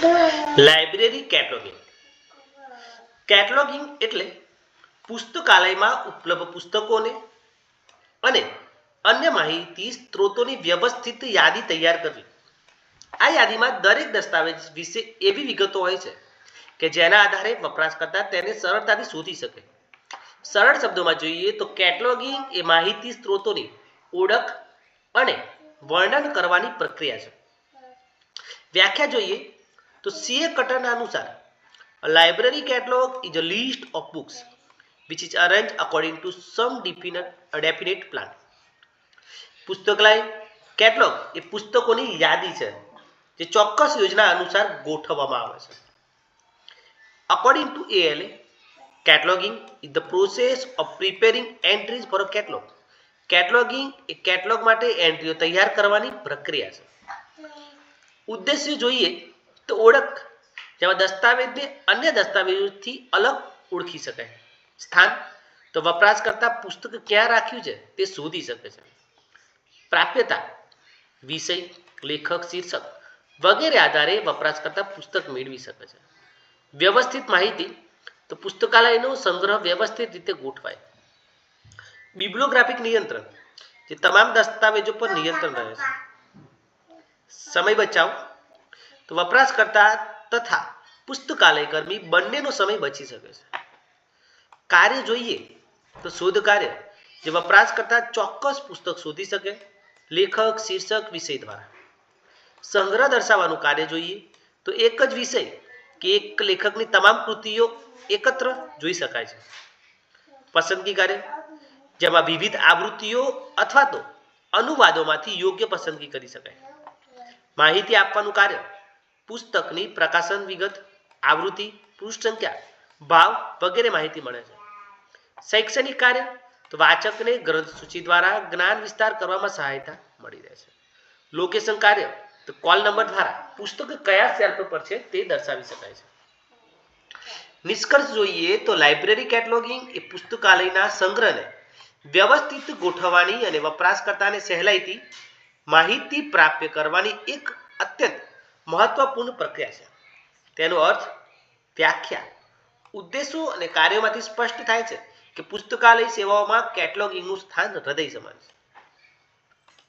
Library કેટલોગિંગ કેટલોગિંગ એટલે પુસ્તકાલયમાં ઉપલબ્ધ પુસ્તકોને અને અન્ય માહિતી સ્ત્રોતોની વ્યવસ્થિત યાદી તૈયાર કરવી. આ યાદીમાં દરેક દસ્તાવેજ વિશે એવી વિગતો હોય છે કે જેના આધારે વપરાશકર્તા તેને સરળતાથી શોધી શકે. સરળ શબ્દોમાં જોઈએ તો કેટલોગિંગ એ માહિતી સ્ત્રોતોની ઓળખ અને વર્ણન કરવાની પ્રક્રિયા છે. વ્યાખ્યા જોઈએ તો સીએ કટરના અનુસાર, a library catalog is a list of books which is arranged according to some plan. પુસ્તકાલય કેટલોગ એ પુસ્તકોની યાદી છે, જે ચોક્કસ યોજના અનુસાર ગોઠવવામાં આવે છે. According to ALA cataloguing is the process of preparing entries for a catalogue cataloguing A catalogue માટે એન્ટ્રીઓ તૈયાર કરવાની પ્રક્રિયા છે. ઉદ્દેશ્ય જોઈએ તો ઓળખ, જેમાં દસ્તાવેજને અન્ય દસ્તાવેજોથી અલગ ઓળખી શકાય. સ્થાન, તો વપરાશકર્તા પુસ્તક ક્યાં રાખ્યું છે તે શોધી શકે છે. પ્રાપ્યતા, વિષય, લેખક, શીર્ષક વગેરે આધારે વપરાશકર્તા પુસ્તક મેળવી શકે છે. વ્યવસ્થિત માહિતી, તો પુસ્તકાલયનો સંગ્રહ વ્યવસ્થિત રીતે ગોઠવાય. બિબ્લોગ્રાફિક નિયંત્રણ, જે તમામ દસ્તાવેજો પર નિયંત્રણ રહે છે. સમય બચાવ તો વપરાશકર્તા તથા પુસ્તકાલય કર્મી બંનેનો સમય બચી શકે છે. કાર્ય જોઈએ તો શોધ કાર્ય જે વપરાશકર્તા ચોક્કસ પુસ્તક શોધી શકે, લેખક, શીર્ષક વિષય દ્વારા. સંગ્રહ દર્શાવવાનું કાર્ય જોઈએ તો એક જ વિષય કે એક લેખકની તમામ કૃતિઓ એકત્ર જોઈ શકાય છે. પસંદગી કાર્ય, જેમાં વિવિધ આવૃત્તિઓ અથવા તો અનુવાદોમાંથી યોગ્ય પસંદગી કરી શકાય. માહિતી આપવાનું કાર્ય પુસ્તકની પ્રકાશન વિગત, આવૃત્તિ પૃષ્ઠ સંખ્યા ભાવ વગેરે માહિતી મળે છે. શૈક્ષણિક કાર્ય તો વાચકને ગ્રંથ સૂચિ દ્વારા જ્ઞાન વિસ્તાર કરવામાં સહાયતા મળી રહે છે. લોકેશન કાર્ય તો કોલ નંબર દ્વારા પુસ્તક કયા શેલ્ફ પર છે તે દર્શાવી શકાય છે. નિષ્કર્ષ જોઈએ તો લાઇબ્રેરી કેટલોગિંગ એ પુસ્તકાલયના સંગ્રહને વ્યવસ્થિત ગોઠવવાની અને વપરાશકર્તાને સહેલાઈથી માહિતી પ્રાપ્ય કરવાની એક અત્યંત મહત્વપૂર્ણ પ્રક્રિયા છે. તેનો અર્થ વ્યાખ્યા. ઉદ્દેશો અને કાર્યોમાંથી સ્પષ્ટ થાય છે કે પુસ્તકાલય સેવાઓમાં કેટલોગિંગનું સ્થાન હૃદય સમાન છે.